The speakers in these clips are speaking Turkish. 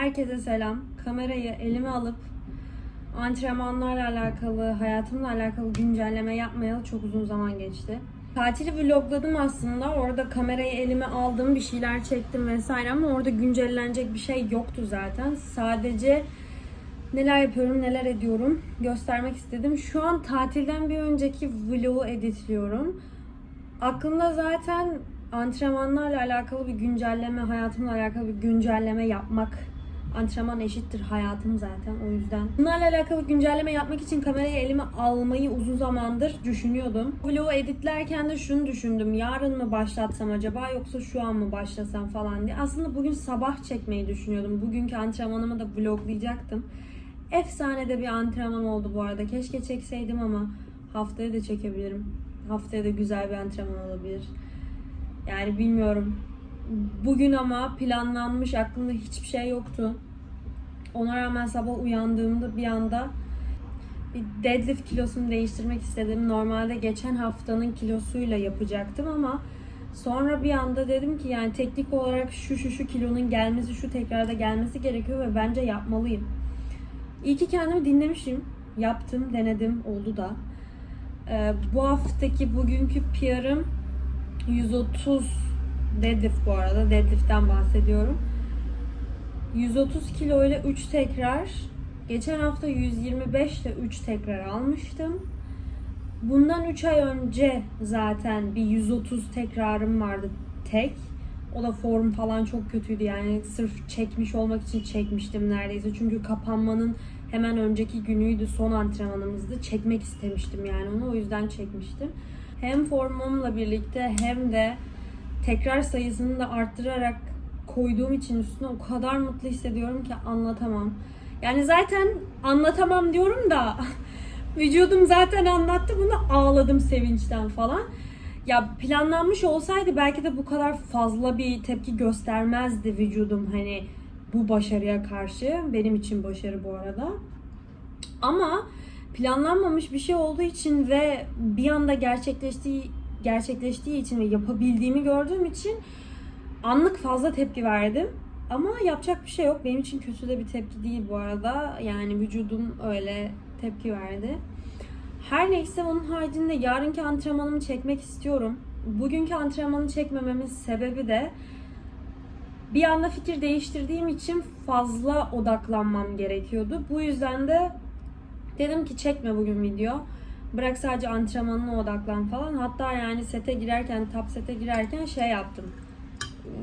Herkese selam. Kamerayı elime alıp antrenmanlarla alakalı, hayatımla alakalı güncelleme yapmayalı çok uzun zaman geçti. Tatili vlogladım aslında. Orada kamerayı elime aldım, bir şeyler çektim vesaire ama orada güncellenecek bir şey yoktu zaten. Sadece neler yapıyorum, neler ediyorum göstermek istedim. Şu an tatilden bir önceki vlogu editliyorum. Aklımda zaten antrenmanlarla alakalı bir güncelleme, hayatımla alakalı bir güncelleme yapmak. Antrenman eşittir hayatım zaten o yüzden. Bunlarla alakalı güncelleme yapmak için kamerayı elime almayı uzun zamandır düşünüyordum. Vlogu editlerken de şunu düşündüm. Yarın mı başlatsam acaba yoksa şu an mı başlasam falan diye. Aslında bugün sabah çekmeyi düşünüyordum. Bugünkü antrenmanımı da vloglayacaktım. Efsane de bir antrenman oldu bu arada. Keşke çekseydim ama haftaya da çekebilirim. Haftaya da güzel bir antrenman olabilir. Yani bilmiyorum. Bugün ama planlanmış aklımda hiçbir şey yoktu. Ona rağmen sabah uyandığımda bir anda bir deadlift kilosunu değiştirmek istedim. Normalde geçen haftanın kilosuyla yapacaktım ama sonra bir anda dedim ki yani teknik olarak şu şu şu kilonun gelmesi, şu tekrarda gelmesi gerekiyor ve bence yapmalıyım. İyi ki kendimi dinlemişim. Yaptım, denedim, oldu da. Ee, bu haftaki bugünkü PR'ım 130 deadlift bu arada. Deadlift'ten bahsediyorum. 130 kilo ile 3 tekrar. Geçen hafta 125 ile 3 tekrar almıştım. Bundan 3 ay önce zaten bir 130 tekrarım vardı tek. O da form falan çok kötüydü yani sırf çekmiş olmak için çekmiştim neredeyse. Çünkü kapanmanın hemen önceki günüydü son antrenmanımızdı. Çekmek istemiştim yani onu o yüzden çekmiştim. Hem formumla birlikte hem de tekrar sayısını da arttırarak koyduğum için üstüne o kadar mutlu hissediyorum ki anlatamam. Yani zaten anlatamam diyorum da vücudum zaten anlattı bunu ağladım sevinçten falan. Ya planlanmış olsaydı belki de bu kadar fazla bir tepki göstermezdi vücudum hani bu başarıya karşı. Benim için başarı bu arada. Ama planlanmamış bir şey olduğu için ve bir anda gerçekleştiği gerçekleştiği için ve yapabildiğimi gördüğüm için anlık fazla tepki verdim. Ama yapacak bir şey yok. Benim için kötü de bir tepki değil bu arada. Yani vücudum öyle tepki verdi. Her neyse onun haricinde yarınki antrenmanımı çekmek istiyorum. Bugünkü antrenmanı çekmememin sebebi de bir anda fikir değiştirdiğim için fazla odaklanmam gerekiyordu. Bu yüzden de dedim ki çekme bugün video. Bırak sadece antrenmanına odaklan falan. Hatta yani sete girerken, top sete girerken şey yaptım.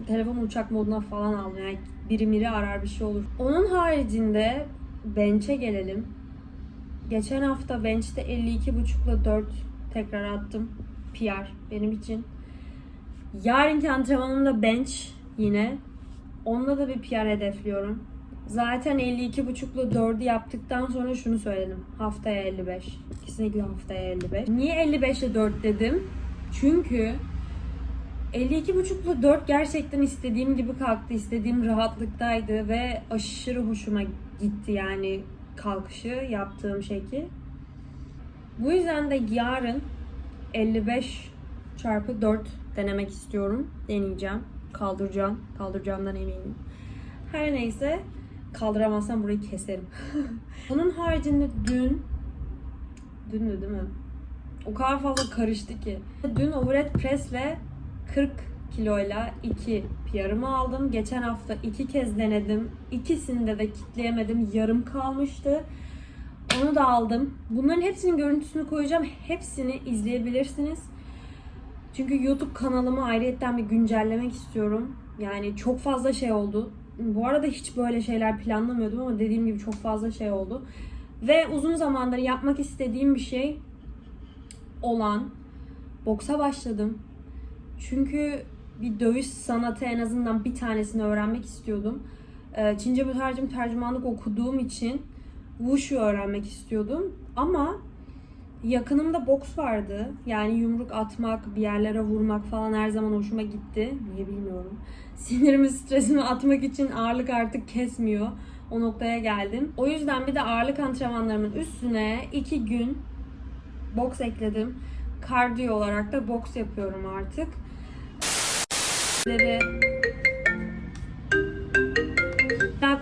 Telefonu uçak moduna falan aldım. Yani biri miri arar bir şey olur. Onun haricinde bench'e gelelim. Geçen hafta bench'te 52.5 ile 4 tekrar attım. PR benim için. Yarınki antrenmanımda bench yine. Onda da bir PR hedefliyorum. Zaten 52.5 ile 4'ü yaptıktan sonra şunu söyledim. Haftaya 55. Kesinlikle haftaya 55. Niye 55 ile 4 dedim? Çünkü 52.5 ile 4 gerçekten istediğim gibi kalktı. istediğim rahatlıktaydı ve aşırı hoşuma gitti yani kalkışı yaptığım şekil. Bu yüzden de yarın 55 çarpı 4 denemek istiyorum. Deneyeceğim. Kaldıracağım. Kaldıracağımdan eminim. Her neyse kaldıramazsam burayı keserim. Onun haricinde dün dündü değil mi? O kadar fazla karıştı ki. Dün overhead pressle 40 kiloyla 2 PR'ımı aldım. Geçen hafta iki kez denedim. İkisinde de kitleyemedim. Yarım kalmıştı. Onu da aldım. Bunların hepsinin görüntüsünü koyacağım. Hepsini izleyebilirsiniz. Çünkü YouTube kanalımı ayrıyetten bir güncellemek istiyorum. Yani çok fazla şey oldu. Bu arada hiç böyle şeyler planlamıyordum ama dediğim gibi çok fazla şey oldu. Ve uzun zamandır yapmak istediğim bir şey olan boksa başladım. Çünkü bir dövüş sanatı en azından bir tanesini öğrenmek istiyordum. Ee, Çince mütercim tercümanlık okuduğum için Wushu öğrenmek istiyordum. Ama yakınımda boks vardı. Yani yumruk atmak, bir yerlere vurmak falan her zaman hoşuma gitti. Niye bilmiyorum. Sinirimi, stresimi atmak için ağırlık artık kesmiyor. O noktaya geldim. O yüzden bir de ağırlık antrenmanlarımın üstüne iki gün boks ekledim. Kardiyo olarak da boks yapıyorum artık. Daha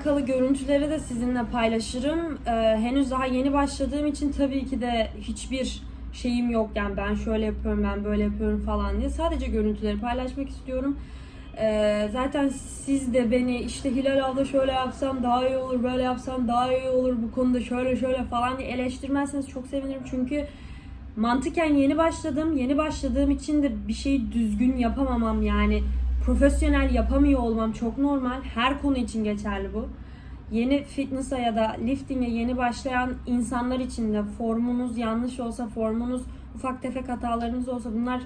alakalı görüntüleri de sizinle paylaşırım. Ee, henüz daha yeni başladığım için tabii ki de hiçbir şeyim yok. Yani ben şöyle yapıyorum, ben böyle yapıyorum falan diye. Sadece görüntüleri paylaşmak istiyorum. Ee, zaten siz de beni işte Hilal abla şöyle yapsam daha iyi olur, böyle yapsam daha iyi olur, bu konuda şöyle şöyle falan diye eleştirmezseniz çok sevinirim. Çünkü mantıken yeni başladım. Yeni başladığım için de bir şeyi düzgün yapamamam yani profesyonel yapamıyor olmam çok normal. Her konu için geçerli bu. Yeni fitness'a ya da lifting'e yeni başlayan insanlar için de formunuz yanlış olsa, formunuz ufak tefek hatalarınız olsa bunlar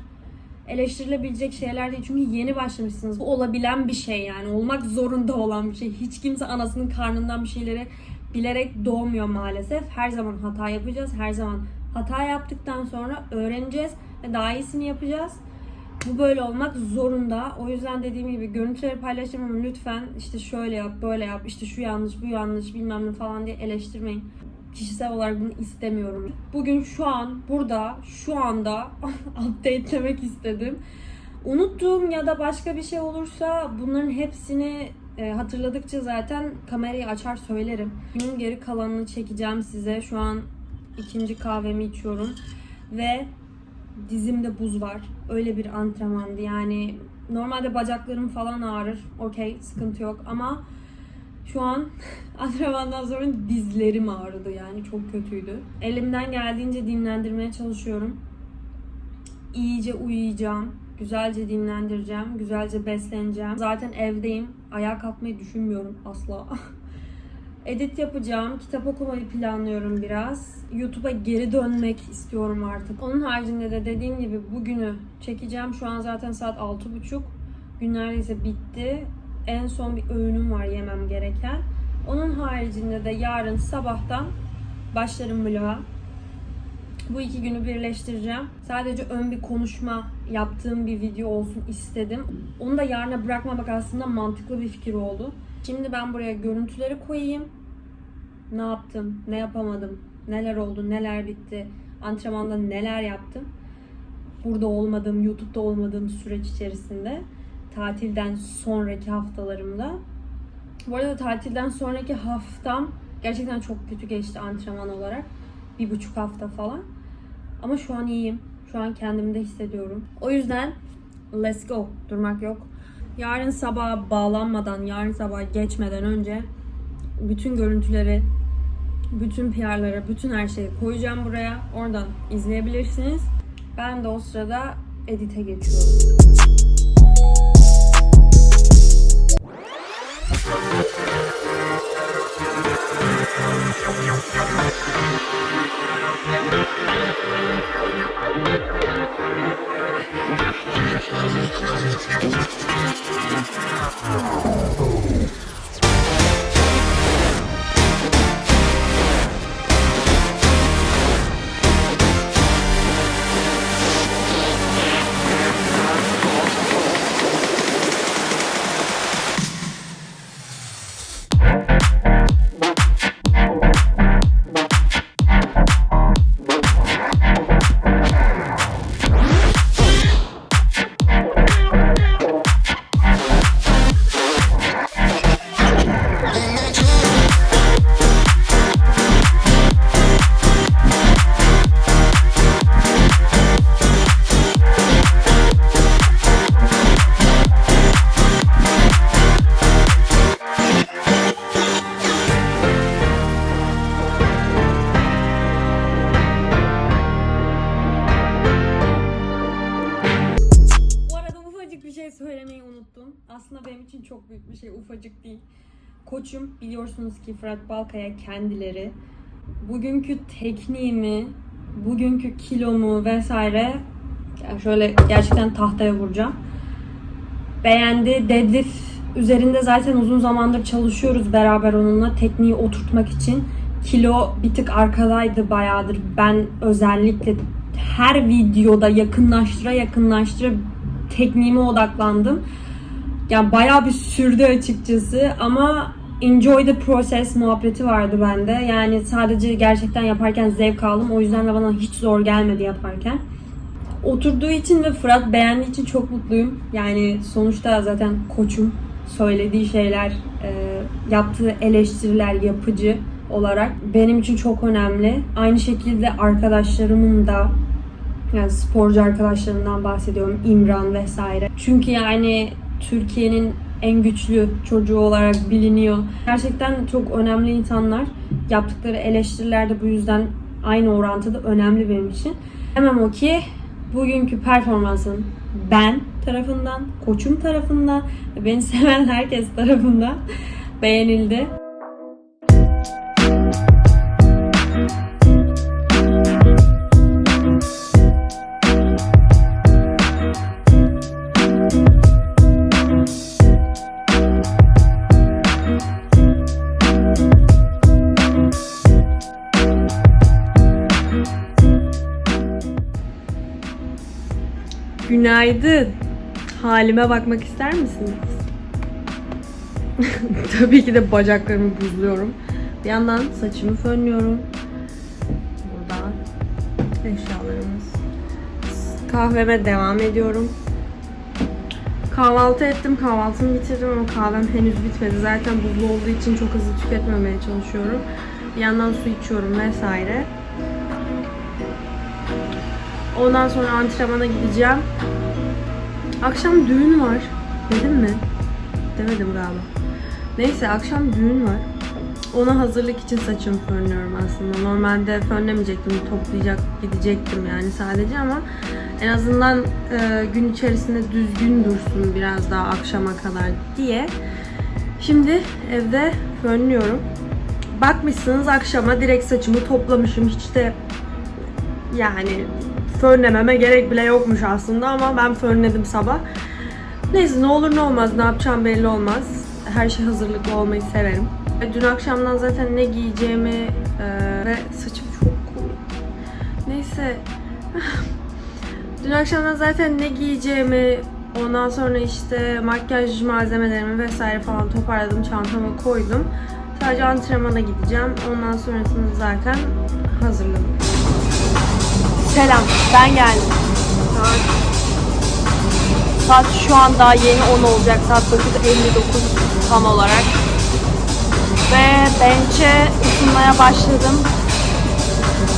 eleştirilebilecek şeyler değil. Çünkü yeni başlamışsınız. Bu olabilen bir şey yani. Olmak zorunda olan bir şey. Hiç kimse anasının karnından bir şeyleri bilerek doğmuyor maalesef. Her zaman hata yapacağız. Her zaman hata yaptıktan sonra öğreneceğiz ve daha iyisini yapacağız. Bu böyle olmak zorunda. O yüzden dediğim gibi görüntüleri paylaşacağım ama lütfen işte şöyle yap, böyle yap, işte şu yanlış, bu yanlış bilmem ne falan diye eleştirmeyin. Kişisel olarak bunu istemiyorum. Bugün şu an burada, şu anda update'lemek istedim. Unuttuğum ya da başka bir şey olursa bunların hepsini e, hatırladıkça zaten kamerayı açar söylerim. Günün geri kalanını çekeceğim size. Şu an ikinci kahvemi içiyorum ve dizimde buz var. Öyle bir antrenmandı. Yani normalde bacaklarım falan ağrır. Okey, sıkıntı yok ama şu an antrenmandan sonra dizlerim ağrıdı yani çok kötüydü. Elimden geldiğince dinlendirmeye çalışıyorum. İyice uyuyacağım. Güzelce dinlendireceğim. Güzelce besleneceğim. Zaten evdeyim. Ayağa kalkmayı düşünmüyorum asla. Edit yapacağım. Kitap okumayı planlıyorum biraz. YouTube'a geri dönmek istiyorum artık. Onun haricinde de dediğim gibi bugünü çekeceğim. Şu an zaten saat 6.30. Gün neredeyse bitti. En son bir öğünüm var yemem gereken. Onun haricinde de yarın sabahtan başlarım vloga. Bu iki günü birleştireceğim. Sadece ön bir konuşma yaptığım bir video olsun istedim. Onu da yarına bırakmamak aslında mantıklı bir fikir oldu. Şimdi ben buraya görüntüleri koyayım. Ne yaptım, ne yapamadım, neler oldu, neler bitti, antrenmanda neler yaptım. Burada olmadığım, YouTube'da olmadığım süreç içerisinde. Tatilden sonraki haftalarımda. Bu arada tatilden sonraki haftam gerçekten çok kötü geçti antrenman olarak. Bir buçuk hafta falan. Ama şu an iyiyim. Şu an kendimde hissediyorum. O yüzden let's go. Durmak yok. Yarın sabah bağlanmadan, yarın sabah geçmeden önce bütün görüntüleri, bütün PR'ları, bütün her şeyi koyacağım buraya. Oradan izleyebilirsiniz. Ben de o sırada edite geçiyorum. Büyük bir şey, ufacık değil. Koçum biliyorsunuz ki Fırat Balkaya kendileri bugünkü tekniğimi, bugünkü kilomu vesaire şöyle gerçekten tahtaya vuracağım. Beğendi. Deadlift üzerinde zaten uzun zamandır çalışıyoruz beraber onunla tekniği oturtmak için. Kilo bir tık arkadaydı bayağıdır. Ben özellikle her videoda yakınlaştıra yakınlaştıra tekniğime odaklandım. Yani bayağı bir sürdü açıkçası ama enjoy the process muhabbeti vardı bende. Yani sadece gerçekten yaparken zevk aldım. O yüzden de bana hiç zor gelmedi yaparken. Oturduğu için ve Fırat beğendiği için çok mutluyum. Yani sonuçta zaten koçum. söylediği şeyler, e, yaptığı eleştiriler yapıcı olarak benim için çok önemli. Aynı şekilde arkadaşlarımın da yani sporcu arkadaşlarımdan bahsediyorum. İmran vesaire. Çünkü yani Türkiye'nin en güçlü çocuğu olarak biliniyor. Gerçekten çok önemli insanlar. Yaptıkları eleştiriler de bu yüzden aynı orantıda önemli benim için. Demem o ki bugünkü performansım ben tarafından, koçum tarafından ve beni seven herkes tarafından beğenildi. Günaydın. Halime bakmak ister misiniz? Tabii ki de bacaklarımı buzluyorum. Bir yandan saçımı fönlüyorum. Burada eşyalarımız. Kahveme devam ediyorum. Kahvaltı ettim, kahvaltımı bitirdim ama kahvem henüz bitmedi. Zaten buzlu olduğu için çok hızlı tüketmemeye çalışıyorum. Bir yandan su içiyorum vesaire. Ondan sonra antrenmana gideceğim. Akşam düğün var. Dedim mi? Demedim galiba. Neyse akşam düğün var. Ona hazırlık için saçımı fönlüyorum aslında. Normalde fönlemeyecektim. Toplayacak gidecektim yani sadece ama en azından e, gün içerisinde düzgün dursun biraz daha akşama kadar diye. Şimdi evde fönlüyorum. Bakmışsınız akşama direkt saçımı toplamışım. Hiç de yani fönlememe gerek bile yokmuş aslında ama ben fönledim sabah. Neyse ne olur ne olmaz ne yapacağım belli olmaz. Her şey hazırlıklı olmayı severim. Dün akşamdan zaten ne giyeceğimi e, ve saçım çok. Neyse. Dün akşamdan zaten ne giyeceğimi ondan sonra işte makyaj malzemelerimi vesaire falan toparladım çantama koydum. Sadece antrenmana gideceğim. Ondan sonrasında zaten hazırladım. Selam, ben geldim. Saat, şu an daha yeni 10 olacak. Saat 9.59 tam olarak. Ve bench'e ısınmaya başladım.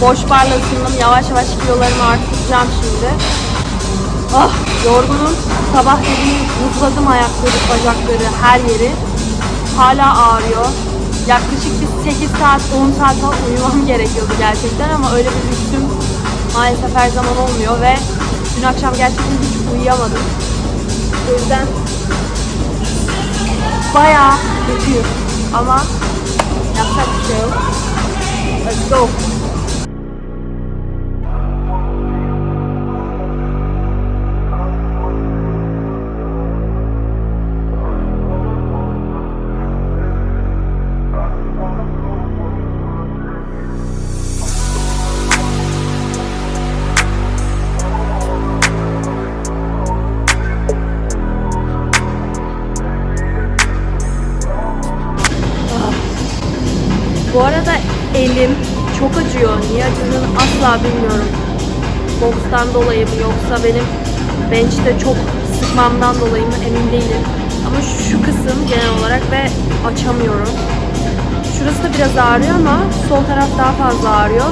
Boş barla ısındım. Yavaş yavaş kilolarımı arttıracağım şimdi. Ah yorgunum. Sabah dedim hızladım ayakları, bacakları, her yeri. Hala ağrıyor. Yaklaşık bir 8 saat, 10 saat falan uyumam gerekiyordu gerçekten ama öyle bir düştüm maalesef her zaman olmuyor ve dün akşam gerçekten hiç uyuyamadım. O yüzden bayağı kötüyüm ama yapacak bir şey yok. Let's go. Asla bilmiyorum. Bokstan dolayı mı yoksa benim bench'te çok sıkmamdan dolayı mı emin değilim. Ama şu kısım genel olarak ve açamıyorum. Şurası da biraz ağrıyor ama sol taraf daha fazla ağrıyor.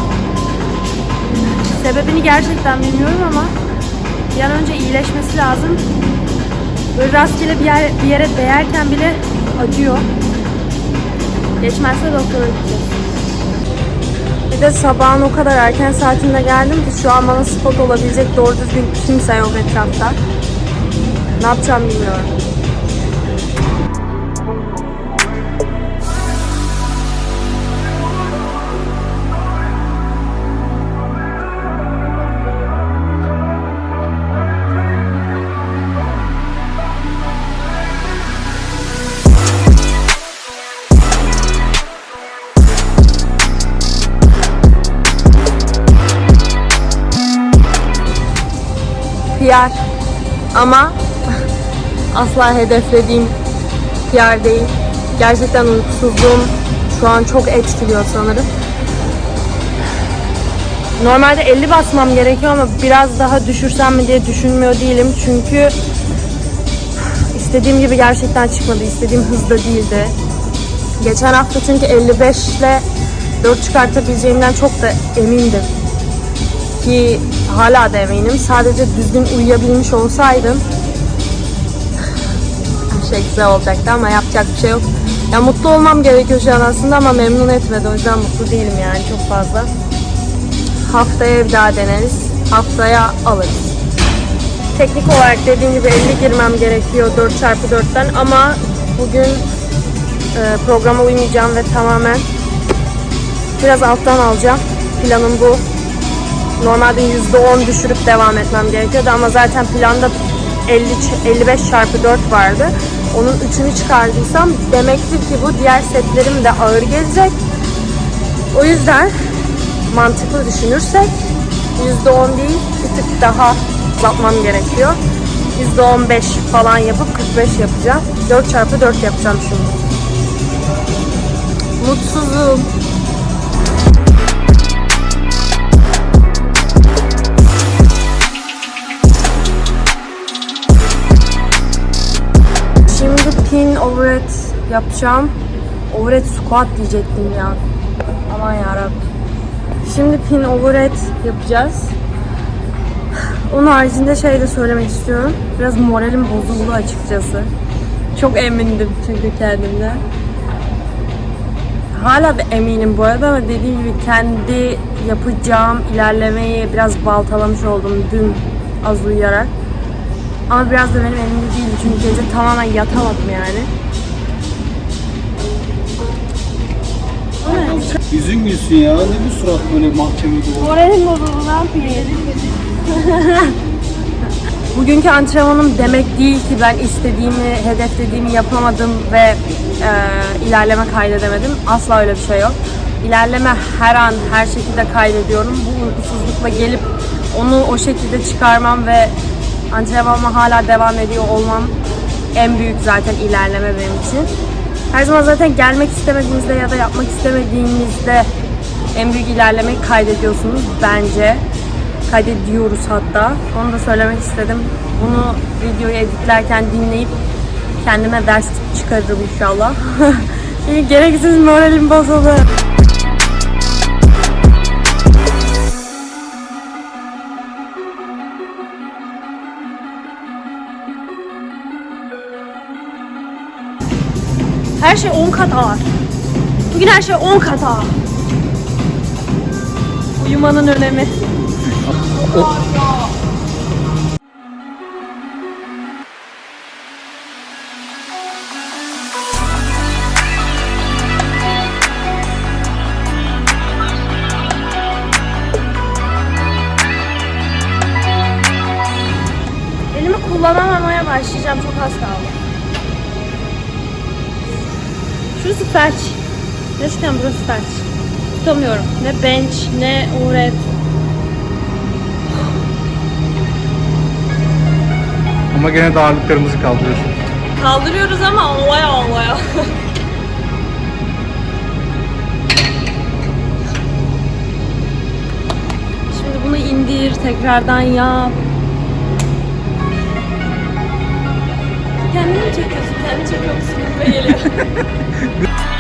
Sebebini gerçekten bilmiyorum ama bir an önce iyileşmesi lazım. Böyle rastgele bir, yer, bir yere değerken bile acıyor. Geçmezse doktora gideceğiz. Bir de sabahın o kadar erken saatinde geldim ki şu an bana spot olabilecek doğru düzgün kimse yok etrafta. Ne yapacağım bilmiyorum. PR ama asla hedeflediğim PR değil. Gerçekten uykusuzluğum şu an çok etkiliyor sanırım. Normalde 50 basmam gerekiyor ama biraz daha düşürsem mi diye düşünmüyor değilim. Çünkü istediğim gibi gerçekten çıkmadı. İstediğim hızda değildi. Geçen hafta çünkü 55 ile 4 çıkartabileceğimden çok da emindim. Ki hala da eminim. Sadece düzgün uyuyabilmiş olsaydım her şey güzel olacaktı ama yapacak bir şey yok. Ya mutlu olmam gerekiyor şu an aslında ama memnun etmedi. O yüzden mutlu değilim yani çok fazla. Haftaya bir daha deneriz. Haftaya alırız. Teknik olarak dediğim gibi 50 girmem gerekiyor 4x4'ten ama bugün e, programa uymayacağım ve tamamen biraz alttan alacağım. Planım bu. Normalde %10 düşürüp devam etmem gerekiyordu ama zaten planda 50 ç- 55 çarpı 4 vardı. Onun 3'ünü çıkardıysam demektir ki bu diğer setlerim de ağır gelecek. O yüzden mantıklı düşünürsek %10 değil bir tık daha azaltmam gerekiyor. %15 falan yapıp 45 yapacağım. 4 çarpı 4 yapacağım şimdi. Mutsuzum. Overhead yapacağım. Overhead squat diyecektim ya. Aman yarabbim. Şimdi pin overhead yapacağız. Onun haricinde şey de söylemek istiyorum. Biraz moralim bozuldu açıkçası. Çok emindim çünkü kendimden. Hala da eminim bu arada ama dediğim gibi kendi yapacağım ilerlemeyi biraz baltalamış oldum dün az uyuyarak. Ama biraz da benim elimde değildi çünkü gece tamamen yatamadım yani. Yüzün gülsün ya. Ne bu surat böyle mahkeme dolu. Moralim bozuldu ne yapayım? Bugünkü antrenmanım demek değil ki ben istediğimi, hedeflediğimi yapamadım ve e, ilerleme kaydedemedim. Asla öyle bir şey yok. İlerleme her an, her şekilde kaydediyorum. Bu uykusuzlukla gelip onu o şekilde çıkarmam ve antrenmanıma hala devam ediyor olmam en büyük zaten ilerleme benim için. Her zaman zaten gelmek istemediğinizde ya da yapmak istemediğinizde en büyük ilerlemeyi kaydediyorsunuz bence. Kaydediyoruz hatta. Onu da söylemek istedim. Bunu videoyu editlerken dinleyip kendime ders çıkarırım inşallah. Çünkü gereksiz moralim bozuldu. Her şey 10 kat ağır. Bugün her şey 10 kat ağır. Uyumanın önemi. Felç. Gerçekten burası felç. Tutamıyorum. Ne bench, ne overhead. Ama gene de ağırlıklarımızı kaldırıyorsun. Kaldırıyoruz ama olaya olaya. Şimdi bunu indir, tekrardan yap. Kendini mi çekiyorsun? Kendini çekiyor musun? Geliyor.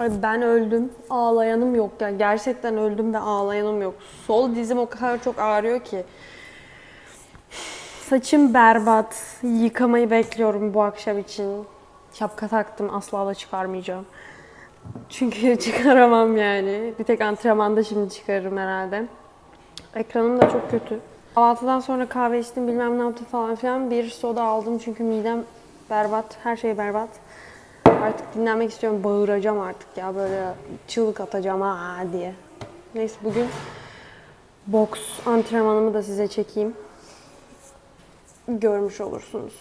Ay ben öldüm. Ağlayanım yok yani. Gerçekten öldüm ve ağlayanım yok. Sol dizim o kadar çok ağrıyor ki. Saçım berbat. Yıkamayı bekliyorum bu akşam için. Şapka taktım. Asla da çıkarmayacağım. Çünkü çıkaramam yani. Bir tek antrenmanda şimdi çıkarırım herhalde. Ekranım da çok kötü. Kahvaltıdan sonra kahve içtim bilmem ne yaptım falan filan. Bir soda aldım çünkü midem berbat. Her şey berbat. Artık dinlenmek istiyorum. Bağıracağım artık ya böyle çığlık atacağım ha diye. Neyse bugün boks antrenmanımı da size çekeyim. Görmüş olursunuz.